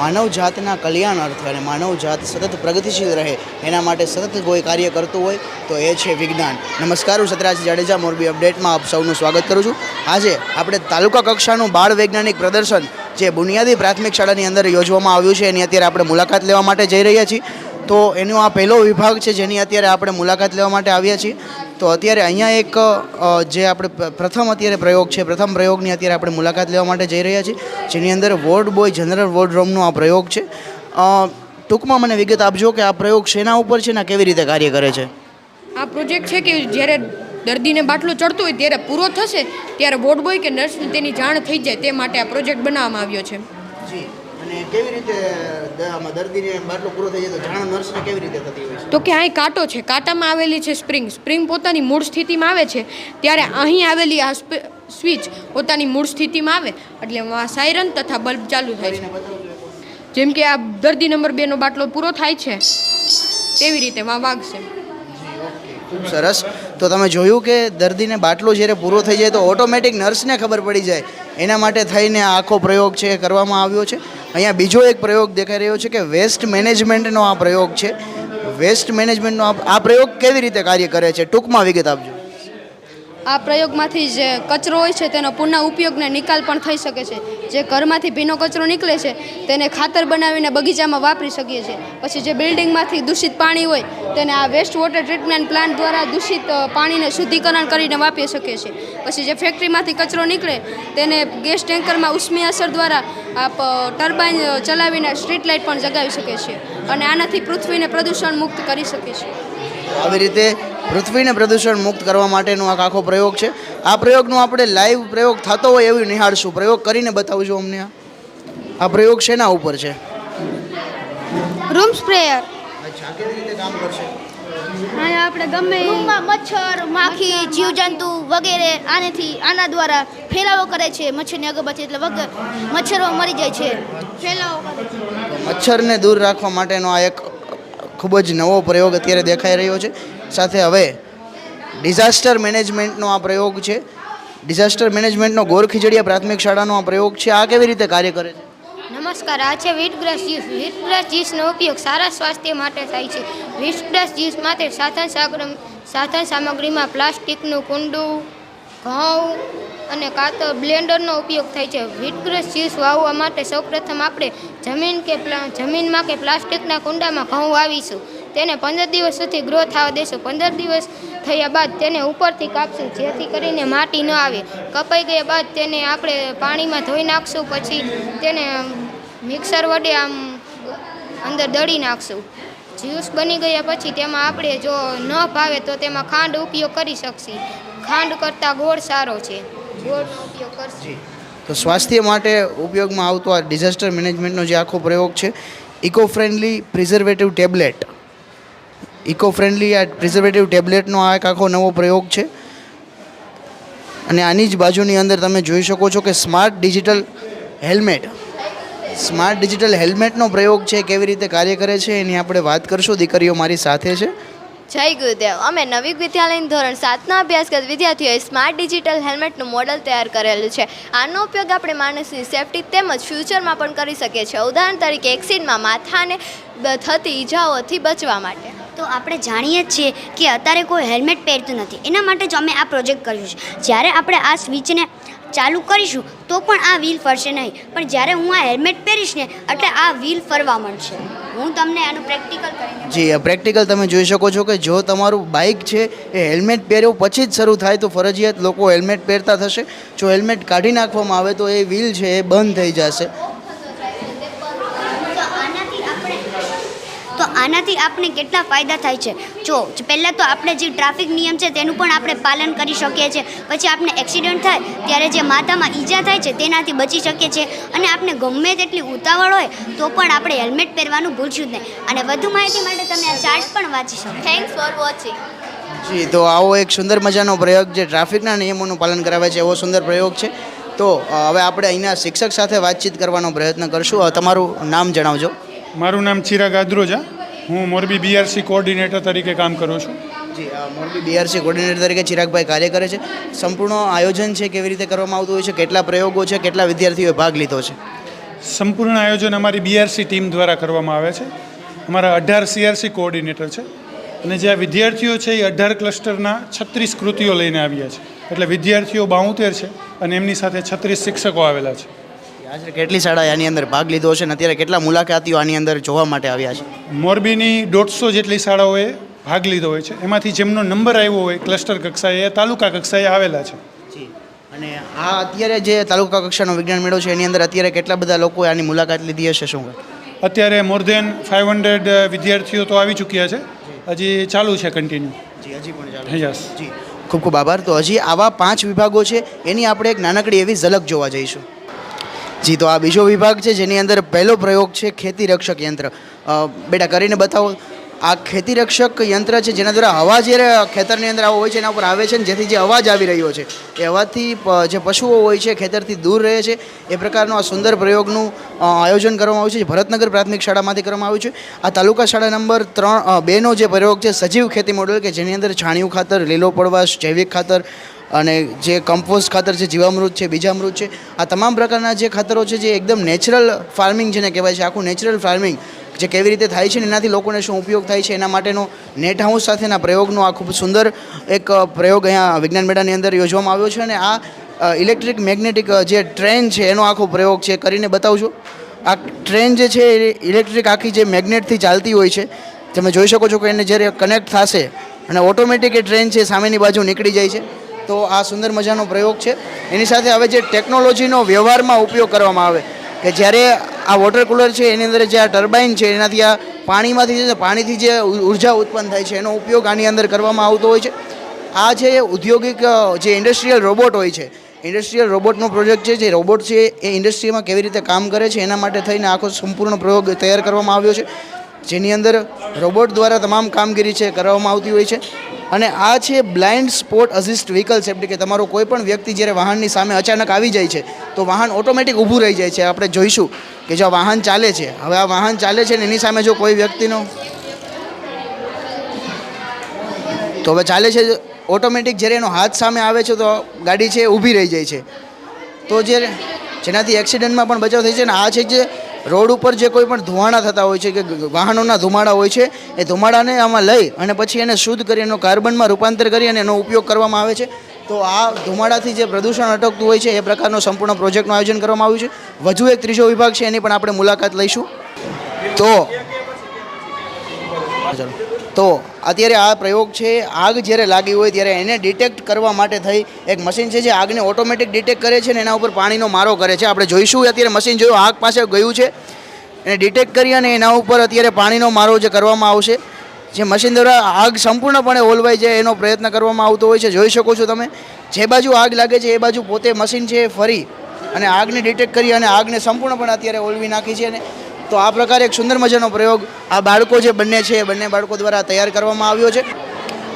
માનવ જાતના કલ્યાણ અર્થે અને માનવ જાત સતત પ્રગતિશીલ રહે, એના માટે સતત કોઈ કાર્ય કરતું હોય તો એ છે વિજ્ઞાન. નમસ્કાર, હું સતરાજ જાડેજા, મોરબી અપડેટમાં આપ સૌનું સ્વાગત કરું છું. આજે આપણે તાલુકા કક્ષાનું બાળ વૈજ્ઞાનિક પ્રદર્શન જે બુનિયાદી પ્રાથમિક શાળાની અંદર યોજવામાં આવ્યું છે, એની અત્યારે આપણે મુલાકાત લેવા માટે જઈ રહ્યા છીએ. તો એનો આ પહેલો વિભાગ છે જેની અત્યારે આપણે મુલાકાત લેવા માટે આવ્યા છીએ. તો અત્યારે અહીંયા એક જે આપણે પ્રથમ અત્યારે પ્રયોગ છે પ્રથમ પ્રયોગની અત્યારે આપણે મુલાકાત લેવા માટે જઈ રહ્યા છીએ જેની અંદર વોર્ડ બોય જનરલ વોર્ડ રૂમનો આ પ્રયોગ છે. ટૂંકમાં મને વિગત આપજો કે આ પ્રયોગ શેના ઉપર છે ને કેવી રીતે કાર્ય કરે છે? આ પ્રોજેક્ટ છે કે જ્યારે દર્દીને બાટલો ચડતો હોય ત્યારે પૂરો થશે ત્યારે વોર્ડ બોય કે નર્સને તેની જાણ થઈ જાય તે માટે આ પ્રોજેક્ટ બનાવવામાં આવ્યો છે. જી. અને કેવી રીતે દર્દીને બાટલો પૂરો થઈ જાય તો જાણ નર્સને કેવી રીતે થતી હોય છે? તો કે અહીં કાંટો છે કાંટામાં આવેલી છે સ્પ્રિંગ. સ્પ્રિંગ પોતાની મૂળ સ્થિતિમાં આવે છે ત્યારે અહીં આવેલી આ સ્વિચ પોતાની મૂળ સ્થિતિમાં આવે એટલે સાયરન તથા બલ્બ ચાલુ થાય છે. જેમ કે આ દર્દી નંબર બેનો બાટલો પૂરો થાય છે તેવી રીતે વાગશે. ખૂબ સરસ. તો તમે જોયું કે દર્દીને બાટલો જ્યારે પૂરો થઈ જાય તો ઓટોમેટિક નર્સને ખબર પડી જાય. એના માટે થઈને આખો પ્રયોગ છે કરવામાં આવ્યો છે. અહીંયા બીજો એક પ્રયોગ દેખાઈ રહ્યો છે કે વેસ્ટ મેનેજમેન્ટનો આ પ્રયોગ છે. વેસ્ટ મેનેજમેન્ટનો આ પ્રયોગ કેવી રીતે કાર્ય કરે છે? ટૂંકમાં વિગત આપજો. આ પ્રયોગમાંથી જે કચરો હોય છે તેનો પુનઃ ઉપયોગને નિકાલ પણ થઈ શકે છે. જે ઘરમાંથી ભીનો કચરો નીકળે છે તેને ખાતર બનાવીને બગીચામાં વાપરી શકીએ છીએ. પછી જે બિલ્ડિંગમાંથી દૂષિત પાણી હોય તેને આ વેસ્ટ વોટર ટ્રીટમેન્ટ પ્લાન્ટ દ્વારા દૂષિત પાણીને શુદ્ધિકરણ કરીને વાપરી શકીએ છીએ. પછી જે ફેક્ટરીમાંથી કચરો નીકળે તેને ગેસ ટેન્કરમાં ઉષ્મી અસર દ્વારા આપ ટર્બાઇન ચલાવીને સ્ટ્રીટ લાઇટ પણ જગાવી શકીએ છીએ. અને આનાથી પૃથ્વીને પ્રદૂષણ મુક્ત કરી શકીએ છીએ. આવી રીતે પૃથ્વીને પ્રદૂષણ મુક્ત કરવા માટેનો આ આખો પ્રયોગ છે. આ પ્રયોગનો આપણે લાઈવ પ્રયોગ થતો હોય એવું નિહાળશું. પ્રયોગ કરીને બતાવજો અમને આ. આ પ્રયોગ શેના ઉપર છે? રૂમ સ્પ્રેયર અચ્છા કેવી રીતે કામ કરશે? આપણે ગમે મચ્છર માખી જીવજંતુ વગેરે આનેથી આના દ્વારા ફેલાવો કરે છે મચ્છરની અગરબત્તી એટલે વગર મચ્છરો મરી જાય છે. ફેલાવો મચ્છરને દૂર રાખવા માટેનો આ એક ખૂબ જ નવો પ્રયોગ અત્યારે દેખાઈ રહ્યો છે. સાથે હવે ડિઝાસ્ટર મેનેજમેન્ટનો આ પ્રયોગ છે. ડિઝાસ્ટર મેનેજમેન્ટનો ગોર ખીજડીયા પ્રાથમિક શાળાનો આ પ્રયોગ છે. આ કેવી રીતે કાર્ય કરે છે? નમસ્કાર, આ છે વીટગ્રસ જ્યુસ વીટગ્રસ જ્યુસનો ઉપયોગ સારા સ્વાસ્થ્ય માટે થાય છે. વીટગ્રસ જ્યુસ માટે સાધન સાગર સાધન સામગ્રીમાં પ્લાસ્ટિકનું કુંડું, ઘઉં અને કાતર બ્લેન્ડરનો ઉપયોગ થાય છે. વીટગ્રસ જ્યુસ વાવવા માટે સૌપ્રથમ આપણે જમીન કે જમીનમાં કે પ્લાસ્ટિકના કુંડામાં ઘઉં વાવીશું. તેને પંદર દિવસ સુધી ગ્રો થવા દેશું. પંદર દિવસ થયા બાદ તેને ઉપરથી કાપશું, જેથી કરીને માટી ન આવે. કપાઈ ગયા બાદ તેને આપણે પાણીમાં ધોઈ નાખશું, પછી તેને મિક્સર વડે આમ અંદર દળી નાખશું. જ્યુસ બની ગયા પછી તેમાં આપણે જો ન ભાવે તો તેમાં ખાંડ ઉપયોગ કરી શકશી. ખાંડ કરતાં ગોળ સારો છે. ગોળનો ઉપયોગ કરશું. તો સ્વાસ્થ્ય માટે ઉપયોગમાં આવતો આ ડિઝાસ્ટર મેનેજમેન્ટનો જે આખો પ્રયોગ છે eco friendly preservative tablet eco friendly આ પ્રિઝર્વેટિવ ટેબ્લેટનો આ એક આખો નવો પ્રયોગ છે. અને આની જ બાજુની અંદર તમે જોઈ શકો છો કે smart digital helmet, smart digital હેલ્મેટનો પ્રયોગ છે, કેવી રીતે કાર્ય કરે છે, એની આપણે વાત કરશું, દીકરીઓ મારી સાથે છે. જય ગુરુદેવ. અમે નવી વિદ્યાલયની ધોરણ સાતના અભ્યાસ કરતા વિદ્યાર્થીઓએ સ્માર્ટ ડિજિટલ હેલ્મેટનું મોડલ તૈયાર કરેલું છે. આનો ઉપયોગ આપણે માણસની સેફટી તેમજ ફ્યુચરમાં પણ કરી શકીએ છીએ. ઉદાહરણ તરીકે એક્સિડમાં માથાને થતી ઈજાઓથી બચવા માટે. તો આપણે જાણીએ જ છીએ કે અત્યારે કોઈ હેલ્મેટ પહેરતું નથી. એના માટે જ અમે આ પ્રોજેક્ટ કર્યું છે. જ્યારે આપણે આ સ્વિચને ચાલુ કરીશું, તો પણ આ વ્હીલ ફરશે નહીં. પણ જ્યારે હું આ હેલ્મેટ પહેરીશ ને, એટલે આ વ્હીલ ફરવા મળશે હું તમને આનું પ્રેક્ટિકલ કરીને જી પ્રેક્ટિકલ તમે જોઈ શકો છો કે જો તમારું બાઇક છે એ હેલ્મેટ પહેર્યો, પછી જ શરૂ થાય તો ફરજિયાત લોકો હેલ્મેટ પહેરતા થશે. જો હેલ્મેટ કાઢી નાખવામાં આવે તો એ વ્હીલ છે એ બંધ થઈ જશે તો આનાથી આપણે તો આનાથી આપણે કેટલા ફાયદા થાય છે? જો પહેલાં તો આપણે જે ટ્રાફિક નિયમ છે તેનું પણ આપણે પાલન કરી શકીએ છીએ. પછી આપણે એક્સિડન્ટ થાય ત્યારે જે માથામાં ઈજા થાય છે તેનાથી બચી શકીએ છીએ. અને આપણે ગમે તેટલી ઉતાવળ હોય તો પણ આપણે હેલ્મેટ પહેરવાનું ભૂલશું જ નહીં. અને વધુ માહિતી માટે તમે આ ચાર્ટ પણ વાંચી શકો. થેન્ક્સ ફોર વોચિંગ જી તો આવો એક સુંદર મજાનો પ્રયોગ જે ટ્રાફિકના નિયમોનું પાલન કરાવે છે એવો સુંદર પ્રયોગ છે. તો હવે આપણે અહીંના શિક્ષક સાથે વાતચીત કરવાનો પ્રયત્ન કરશું. તમારું નામ જણાવજો. મારું નામ ચિરાગ આદ્રોજા. હું મોરબી બીઆરસી કોઓર્ડિનેટર તરીકે કામ કરું છું. જી મોરબી બીઆરસી કોર્ડિનેટર તરીકે ચિરાગભાઈ કાર્ય કરે છે. સંપૂર્ણ આયોજન છે કેવી રીતે કરવામાં આવતું હોય છે કેટલા પ્રયોગો છે કેટલા વિદ્યાર્થીઓએ ભાગ લીધો છે? સંપૂર્ણ આયોજન અમારી બીઆરસી ટીમ દ્વારા કરવામાં આવે છે. અમારા અઢાર સીઆરસી કોઓર્ડિનેટર છે. અને જે આ વિદ્યાર્થીઓ છે એ અઢાર ક્લસ્ટરના છત્રીસ કૃતિઓ લઈને આવ્યા છે. એટલે વિદ્યાર્થીઓ બાઉતેર છે અને એમની સાથે છત્રીસ શિક્ષકો આવેલા છે. આજે કેટલી શાળાએ આની અંદર ભાગ લીધો છે અને અત્યારે કેટલા મુલાકાતીઓ આની અંદર જોવા માટે આવ્યા છે? મોરબીની દોઢસો જેટલી શાળાઓએ ભાગ લીધો હોય છે. એમાંથી જેમનો નંબર આવ્યો હોય ક્લસ્ટર કક્ષાએ તાલુકા કક્ષાએ આવેલા છે. અને આ અત્યારે જે તાલુકા કક્ષાનો વિજ્ઞાન મેળો છે એની અંદર અત્યારે કેટલા બધા લોકોએ આની મુલાકાત લીધી હશે શું અત્યારે મોર દેન ફાઇવ હંડ્રેડ વિદ્યાર્થીઓ તો આવી ચૂક્યા છે. હજી ચાલુ છે કન્ટિન્યુ જી હજી પણ યસ જી. ખૂબ ખૂબ આભાર. તો હજી આવા પાંચ વિભાગો છે એની આપણે એક નાનકડી એવી ઝલક જોવા જઈશું. જી, તો આ બીજો વિભાગ છે, જેની અંદર પહેલો પ્રયોગ છે ખેતી રક્ષક યંત્ર બેટા, કરીને બતાવો, આ ખેતી રક્ષક યંત્ર છે, જેના દ્વારા હવા જ્યારે ખેતરની અંદર આવો હોય છે, એના ઉપર આવે છે જેથી જે અવાજ આવી રહ્યો છે, એ અવાજથી જે પશુઓ હોય છે, ખેતરથી દૂર રહે છે, એ પ્રકારનો આ સુંદર પ્રયોગનું આયોજન કરવામાં આવ્યું છે ભરતનગર પ્રાથમિક શાળામાંથી કરવામાં આવ્યું છે. આ તાલુકા શાળા નંબર ત્રણ બેનો જે પ્રયોગ છે, સજીવ ખેતી મોડલ, કે જેની અંદર છાણિયું ખાતર, લીલો પડવાશ, જૈવિક ખાતર અને જે કમ્પોઝ ખાતર છે, જીવામૃત છે, બીજામૃત છે, આ તમામ પ્રકારના જે ખાતરો છે, જે એકદમ નેચરલ ફાર્મિંગ જેને કહેવાય છે, આખું નેચરલ ફાર્મિંગ જે કેવી રીતે થાય છે ને એનાથી લોકોને શું ઉપયોગ થાય છે, એના માટેનો નેટ હાઉસ સાથેના પ્રયોગનો આ ખૂબ સુંદર એક પ્રયોગ અહીંયા વિજ્ઞાન મેળાની અંદર યોજવામાં આવ્યો છે અને આ ઇલેક્ટ્રિક મેગ્નેટિક જે ટ્રેન છે, એનો આખો પ્રયોગ છે, કરીને બતાવજો. આ ટ્રેન જે છે, એ ઇલેક્ટ્રિક આખી જે મેગ્નેટથી ચાલતી હોય છે, તમે જોઈ શકો છો કે એને જ્યારે કનેક્ટ થશે અને ઓટોમેટિક એ ટ્રેન છે સામેની બાજુ નીકળી જાય છે. તો આ સુંદર મજાનો પ્રયોગ છે. એની સાથે હવે જે ટેકનોલોજીનો વ્યવહારમાં ઉપયોગ કરવામાં આવે, કે જ્યારે આ વોટર કુલર છે, એની અંદર જે આ ટર્બાઇન છે, એનાથી આ પાણીમાંથી જે પાણીથી જે ઊર્જા ઉત્પન્ન થાય છે, એનો ઉપયોગ આની અંદર કરવામાં આવતો હોય છે. આ જે ઔદ્યોગિક જે ઇન્ડસ્ટ્રીયલ રોબોટ હોય છે ઇન્ડસ્ટ્રીયલ રોબોટનો પ્રોજેક્ટ છે, જે રોબોટ છે, એ ઇન્ડસ્ટ્રીમાં કેવી રીતે કામ કરે છે, એના માટે થઈને આખો સંપૂર્ણ પ્રયોગ તૈયાર કરવામાં આવ્યો છે. જેની અંદર રોબોટ દ્વારા તમામ કામગીરી છે, કરવામાં આવતી હોય છે. અને આ છે blind spot assist vehicle safety, કે તમારો કોઈ પણ વ્યક્તિ જ્યારે વાહનની સામે અચાનક આવી જાય છે, તો વાહન ઓટોમેટિક ઊભું રહી જાય છે. આપણે જોઈશું કે જો વાહન ચાલે છે. હવે આ વાહન ચાલે છે ને એની સામે જો કોઈ વ્યક્તિનો? તો હવે ચાલે છે ઓટોમેટિક જ્યારે એનો હાથ સામે આવે છે, તો ગાડી છે ઊભી રહી જાય છે. તો જે જેનાથી એક્સિડન્ટમાં પણ બચાવ થાય છે ને, આ છે જે રોડ ઉપર જે કોઈ પણ ધુમાડા થતા હોય છે કે વાહનોના ધુમાડા હોય છે, એ ધુમાડાને આમાં લઈ અને પછી એને શુદ્ધ કરી, એનો કાર્બનમાં રૂપાંતર કરી અને એનો ઉપયોગ કરવામાં આવે છે. તો આ ધુમાડાથી જે પ્રદૂષણ અટકતું હોય છે, એ પ્રકારનો સંપૂર્ણ પ્રોજેક્ટનું આયોજન કરવામાં આવ્યું છે. વધુ એક ત્રીજો વિભાગ છે, એની પણ આપણે મુલાકાત લઈશું. તો ચાલો તો અત્યારે આ પ્રયોગ છે, આગ જ્યારે લાગી હોય ત્યારે એને ડિટેક્ટ કરવા માટે થઈ એક મશીન છે જે આગને ઓટોમેટિક ડિટેક્ટ કરે છે ને એના ઉપર પાણીનો મારો કરે છે. આપણે જોઈશું અત્યારે મશીન જોયું, આગ પાસે ગયું છે. એને ડિટેક્ટ કરી અને એના ઉપર અત્યારે પાણીનો મારો જે કરવામાં આવશે, જે મશીન દ્વારા આગ સંપૂર્ણપણે ઓલવાઈ જાય એનો પ્રયત્ન કરવામાં આવતો હોય છે. જોઈ શકો છો તમે, જે બાજુ આગ લાગે છે એ બાજુ પોતે મશીન છે ફરી અને આગને ડિટેક્ટ કરી અને આગને સંપૂર્ણપણે અત્યારે ઓલવી નાખી છે અને તો આ પ્રકારે એક સુંદર મજાનો પ્રયોગ આ બાળકો જે બંને છે, એ બંને બાળકો દ્વારા તૈયાર કરવામાં આવ્યો છે.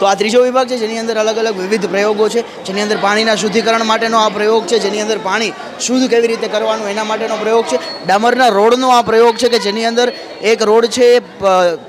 તો આ ત્રીજો વિભાગ છે, જેની અંદર અલગ અલગ વિવિધ પ્રયોગો છે, જેની અંદર પાણીના શુદ્ધિકરણ માટેનો આ પ્રયોગ છે, જેની અંદર પાણી શુદ્ધ કેવી રીતે કરવાનું એના માટેનો પ્રયોગ છે. ડામરના રોડનો આ પ્રયોગ છે કે જેની અંદર એક રોડ છે, એ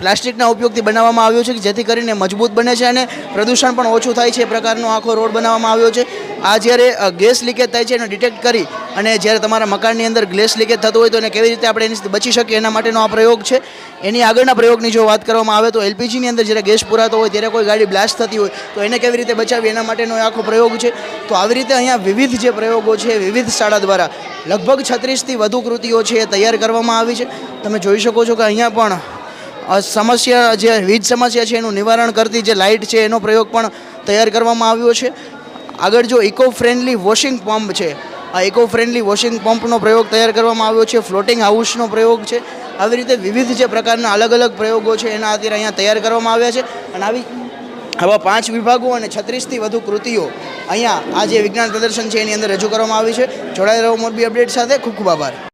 પ્લાસ્ટિકના ઉપયોગથી બનાવવામાં આવ્યો છે જેથી કરીને મજબૂત બને છે અને પ્રદૂષણ પણ ઓછું થાય છે, એ પ્રકારનો આખો રોડ બનાવવામાં આવ્યો છે. આ જ્યારે ગેસ લીકેજ થાય છે એને ડિટેક્ટ કરી અને જ્યારે તમારા મકાનની અંદર ગેસ લીકેજ થતો હોય તો એને કેવી રીતે આપણે એની બચી શકીએ એના માટેનો આ પ્રયોગ છે. એની આગળના પ્રયોગની જો વાત કરવામાં આવે તો એલપીજીની અંદર જ્યારે ગેસ પુરાતો હોય, ત્યારે કોઈ ગાડી બ્લાસ્ટ થતી હોય, તો એને કેવી રીતે બચાવી એના માટેનો આખો પ્રયોગ છે. તો આવી રીતે અહીંયા વિવિધ જે પ્રયોગો છે, વિવિધ શાળા દ્વારા લગભગ છત્રીસથી વધુ કૃતિઓ છે એ તૈયાર કરવામાં આવી છે. તમે જોઈ શકો છો કે અહીંયા પણ સમસ્યા જે વીજ સમસ્યા છે એનું નિવારણ કરતી જે લાઇટ છે એનો પ્રયોગ પણ તૈયાર કરવામાં આવ્યો છે. આગળ જો ઇકો ફ્રેન્ડલી વોશિંગ પંપ છે, આ ઇકો ફ્રેન્ડલી વોશિંગ પંપનો પ્રયોગ તૈયાર કરવામાં આવ્યો છે ફ્લોટિંગ હાઉસનો પ્રયોગ છે, આવી રીતે વિવિધ જે પ્રકારના અલગ અલગ પ્રયોગો છે, એના અત્યારે અહીંયા તૈયાર કરવામાં આવ્યા છે. અને આવી આવા પાંચ વિભાગો અને છત્રીસથી વધુ કૃતિઓ અહીંયા આ જે વિજ્ઞાન પ્રદર્શન છે, એની અંદર રજૂ કરવામાં આવી છે. જોડાયેલા રહો મોરબી અપડેટ સાથે, ખૂબ ખૂબ આભાર.